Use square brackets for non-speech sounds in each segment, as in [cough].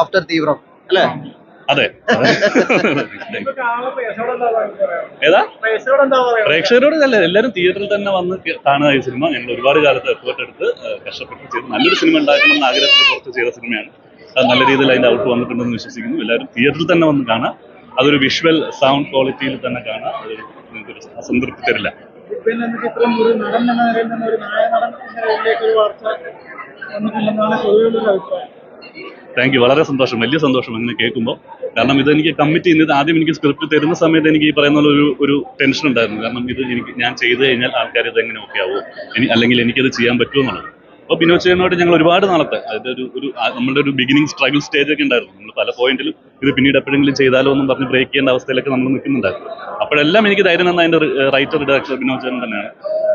After Theevram അല്ലേ? അതെ. ഏതാ? പ്രേക്ഷകരോട് അല്ല എല്ലാവരും തിയേറ്ററിൽ തന്നെ വന്ന് കാണുക ഈ സിനിമ ഞങ്ങൾ ഒരുപാട് കാലത്ത് എഫേർട്ട് എടുത്ത് കഷ്ടപ്പെട്ട് ചെയ്ത്. നല്ലൊരു സിനിമ ഉണ്ടാക്കണം എന്ന ആഗ്രഹത്തിൽ പുറത്ത് ചെയ്ത സിനിമയാണ് അത് നല്ല രീതിയിൽ അതിന്റെ ഔട്ട് വന്നിട്ടുണ്ടെന്ന് വിശ്വസിക്കുന്നു. എല്ലാവരും തിയേറ്ററിൽ തന്നെ വന്ന് കാണാം. അതൊരു വിഷ്വൽ സൗണ്ട് ക്വാളിറ്റിയിൽ തന്നെ കാണാം. അതൊരു നിങ്ങൾക്കൊരു അസംതൃപ്തി തരില്ല. പിന്നെ ഒരു നടൻ എന്ന നിലയിൽ ഒരു നായ നടൻ എന്ന നിലയിലേക്ക് ഒരു വാർത്ത വന്നിട്ടില്ലെന്നാണ് പൊതുവെയുള്ള ഒരു അഭിപ്രായം. Thank you. വളരെ സന്തോഷം. വലിയ സന്തോഷം അങ്ങനെ കേൾക്കുമ്പോൾ കാരണം ഇത് എനിക്ക് കമ്മിറ്റ് ചെയ്യുന്നത് ആദ്യം എനിക്ക് സ്ക്രിപ്റ്റ് തരുന്ന സമയത്ത് എനിക്ക് ഈ പറയുന്ന ഒരു ഒരു ടെൻഷൻ ഉണ്ടായിരുന്നു. കാരണം ഇത് എനിക്ക് ഞാൻ ചെയ്ത് കഴിഞ്ഞാൽ ആൾക്കാർ ഇത് എങ്ങനെ ഓക്കെ ആവുമോ അല്ലെങ്കിൽ എനിക്കത് ചെയ്യാൻ പറ്റുമോ എന്നുള്ളത്. അപ്പോൾ ബിനോദ് ചേട്ടനോട് ഞങ്ങൾ ഒരുപാട് നാളത്തെ അതായത് ഒരു ഒരു നമ്മുടെ ഒരു ബിഗിനിങ് സ്ട്രഗിൾ സ്റ്റേജ് ഒക്കെ ഉണ്ടായിരുന്നു. നമ്മൾ പല പോയിന്റിലും ഇത് പിന്നീട് എപ്പോഴെങ്കിലും ചെയ്താലോ എന്നും പറഞ്ഞ് ബ്രേക്ക് ചെയ്യേണ്ട അവസ്ഥയിലൊക്കെ നമ്മൾ നിൽക്കുന്നുണ്ടായിരുന്നു. അപ്പോഴെല്ലാം എനിക്ക് ധൈര്യം തന്ന അതിന്റെ റൈറ്റർ ഡയറക്ടർ വിനോദ് ചേട്ടൻ തന്നെയാണ്.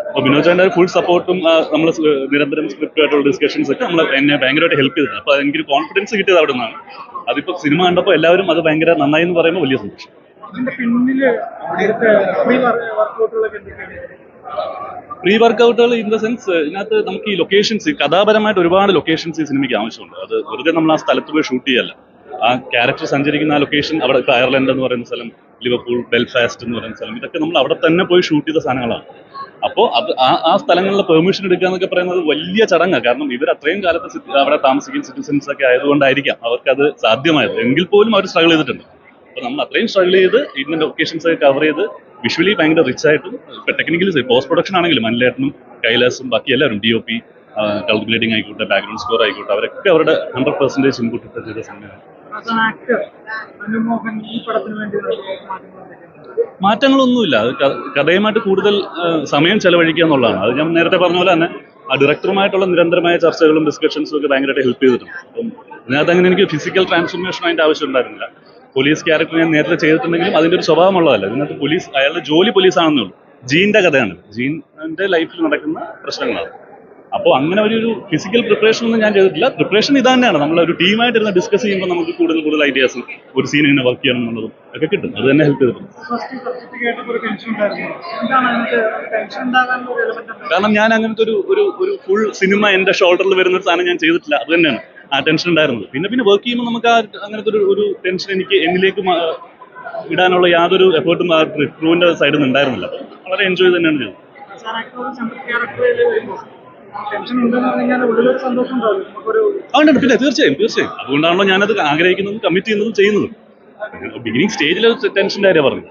അപ്പോൾ വിനോദ് ചേട്ടന്റെ ഫുൾ സപ്പോർട്ടും നമ്മൾ നിരന്തരം സ്ക്രിപ്റ്റുമായിട്ടുള്ള ഡിസ്കഷൻസ് ഒക്കെ നമ്മൾ എന്നെ ഭയങ്കരമായിട്ട് ഹെൽപ്പ് ചെയ്തത് അപ്പോൾ എനിക്കൊരു കോൺഫിഡൻസ് കിട്ടിയത് അവിടെ നിന്നാണ്. അതിപ്പോൾ സിനിമ കണ്ടപ്പോൾ എല്ലാവരും അത് ഭയങ്കര നന്നായി എന്ന് പറയുമ്പോൾ വലിയ സന്തോഷം. പ്രീ വർക്കൗട്ടുകൾ ഇൻ ദ സെൻസ് ഇതിനകത്ത് നമുക്ക് ഈ ലൊക്കേഷൻസ് കഥാപരമായിട്ട് ഒരുപാട് ലൊക്കേഷൻസ് ഈ സിനിമയ്ക്ക് ആവശ്യമുണ്ട്. അത് വെറുതെ നമ്മൾ ആ സ്ഥലത്ത് പോയി ഷൂട്ട് ചെയ്യല്ല. ആ ക്യാരക്ടർ സഞ്ചരിക്കുന്ന ആ ലൊക്കേഷൻ അവിടെ ഇപ്പൊ അയർലൻഡ് എന്ന് പറയുന്ന സ്ഥലം ലിവർപൂൾ ബെൽഫാസ്റ്റ് എന്ന് പറയുന്ന സ്ഥലം ഇതൊക്കെ നമ്മൾ അവിടെ തന്നെ പോയി ഷൂട്ട് ചെയ്ത സാധനങ്ങളാണ്. അപ്പോൾ അത് ആ ആ സ്ഥലങ്ങളിലെ പെർമിഷൻ എടുക്കുക എന്നൊക്കെ പറയുന്നത് വലിയ ചടങ്ങാണ് കാരണം ഇവർ അത്രയും കാലത്ത് അവിടെ താമസിക്കുന്ന സിറ്റിസൻസ് ഒക്കെ ആയതുകൊണ്ടായിരിക്കാം അവർക്കത് സാധ്യമായത്. എങ്കിൽ പോലും അവർ സ്ട്രഗിൾ ചെയ്തിട്ടുണ്ട്. അപ്പോൾ നമ്മൾ അത്രയും സ്ട്രഗിൾ ചെയ്ത് ഇതിന്റെ ലൊക്കേഷൻസ് ഒക്കെ കവർ ചെയ്ത് വിഷ്വലി ഭയങ്കര റിച്ച് ആയിട്ടും ടെക്നിക്കലി പോസ്റ്റ് പ്രൊഡക്ഷൻ ആണെങ്കിലും മനിലേട്ടനും കൈലാസും ബാക്കി എല്ലാവരും ഡി ഒ പി ആയിക്കോട്ടെ ബാക്ക്ഗ്രൗണ്ട് സ്കോർ ആയിക്കോട്ടെ അവരൊക്കെ അവരുടെ ഹൺഡ്രഡ് പെർസെന്റേജ് ഇൻപുട്ട് ചെയ്ത സിനിമയാണ് മാറ്റങ്ങളൊന്നുമില്ല. അത് കഥയുമായിട്ട് കൂടുതൽ സമയം ചെലവഴിക്കുക എന്നുള്ളതാണ്. അത് ഞാൻ നേരത്തെ പറഞ്ഞ പോലെ തന്നെ ആ ഡയറക്ടറുമായിട്ടുള്ള നിരന്തരമായ ചർച്ചകളും ഡിസ്കഷൻസും ഒക്കെ ഭയങ്കരമായിട്ട് ഹെൽപ്പ് ചെയ്തിട്ടുണ്ട്. അപ്പം അതിനകത്ത് അങ്ങനെ എനിക്ക് ഫിസിക്കൽ ട്രാൻസ്ഫോർമേഷൻ അതിന്റെ ആവശ്യം ഉണ്ടായിരുന്നില്ല. പോലീസ് ക്യാരക്ടർ ഞാൻ നേരത്തെ ചെയ്തിട്ടുണ്ടെങ്കിലും അതിന്റെ ഒരു സ്വഭാവമുള്ളതല്ല. ഇതിനകത്ത് പോലീസ് അയാളുടെ ജോലി പോലീസ് ആണെന്നേ ഉള്ളൂ. ജീന്റെ കഥയാണ്. ജീന്റെ ലൈഫിൽ നടക്കുന്ന പ്രശ്നങ്ങളാണ്. അപ്പോൾ അങ്ങനെ ഒരു ഒരു ഫിസിക്കൽ പ്രിപ്പറേഷൻ ഒന്നും ഞാൻ ചെയ്തിട്ടില്ല. പ്രിപ്പറേഷൻ ഇത് തന്നെയാണ് നമ്മൾ ഒരു ടീമായിട്ട് ഇരുന്ന് ഡിസ്കസ് ചെയ്യുമ്പോൾ നമുക്ക് കൂടുതൽ കൂടുതൽ ഐഡിയാസ് ഒരു സീൻ ഇങ്ങനെ വർക്ക് ചെയ്യണം എന്നുള്ളതും ഒക്കെ കിട്ടും. അത് തന്നെ ഹെൽപ്പ് ചെയ്തിട്ടുണ്ട്. കാരണം ഞാൻ അങ്ങനത്തെ ഒരു ഒരു ഒരു ഫുൾ സിനിമ എന്റെ ഷോൾഡറിൽ വരുന്ന ഒരു സാധനം ഞാൻ ചെയ്തിട്ടില്ല. അത് തന്നെയാണ്. ആ ടെൻഷൻ ഉണ്ടായിരുന്നത്. പിന്നെ പിന്നെ വർക്ക് ചെയ്യുമ്പോൾ നമുക്ക് ആ അങ്ങനത്തെ ഒരു ഒരു ടെൻഷൻ എനിക്ക് എന്നിലേക്ക് ഇടാനുള്ള യാതൊരു എഫേർട്ടും ആ ട്രൂവിന്റെ സൈഡിൽ നിന്ന് ഉണ്ടായിരുന്നില്ല. വളരെ എൻജോയ് തന്നെയാണ് ചെയ്തത്. അതുകൊണ്ടാണ് പിന്നെ തീർച്ചയായും തീർച്ചയായും. അതുകൊണ്ടാണല്ലോ ഞാനത് ആഗ്രഹിക്കുന്നതും കമ്മിറ്റ് ചെയ്യുന്നതും ചെയ്യുന്നതും. ബിഗിനിങ് സ്റ്റേജിൽ ടെൻഷന്റെ കാര്യം പറഞ്ഞു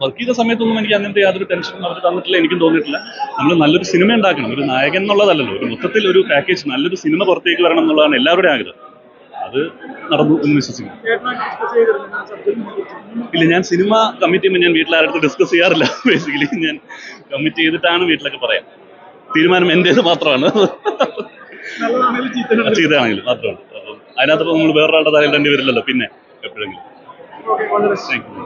വർക്ക് ചെയ്ത സമയത്തൊന്നും എനിക്ക് അങ്ങനത്തെ യാതൊരു ടെൻഷനും അവർ തന്നിട്ടില്ല എനിക്കും തോന്നിയിട്ടില്ല. നമ്മൾ നല്ലൊരു സിനിമ ഉണ്ടാക്കണം. ഒരു നായകൻ എന്നുള്ളതല്ലല്ലോ. ഒരു മൊത്തത്തിൽ ഒരു പാക്കേജ് നല്ലൊരു സിനിമ പുറത്തേക്ക് വരണം എന്നുള്ളതാണ് എല്ലാവരുടെയും ആഗ്രഹം. അത് നടന്നു എന്ന് വിശ്വസിക്കുന്നു. ഇല്ല ഞാൻ സിനിമ കമ്മിറ്റ് ചെയ്യുമ്പോൾ ഞാൻ വീട്ടിലാരടുത്ത് ഡിസ്കസ് ചെയ്യാറില്ല. [laughs] ബേസിക്കലി ഞാൻ കമ്മിറ്റ് ചെയ്തിട്ടാണ് വീട്ടിലൊക്കെ പറയാം തീരുമാനം എന്റേത് മാത്രമാണ്. ചീത്തയാണെങ്കിലും. മാത്രമാണ്. അപ്പം അതിനകത്ത് നമ്മൾ വേറൊരാളുടെ തലയിടേണ്ടി വരില്ലല്ലോ പിന്നെ എപ്പോഴെങ്കിലും. Thank you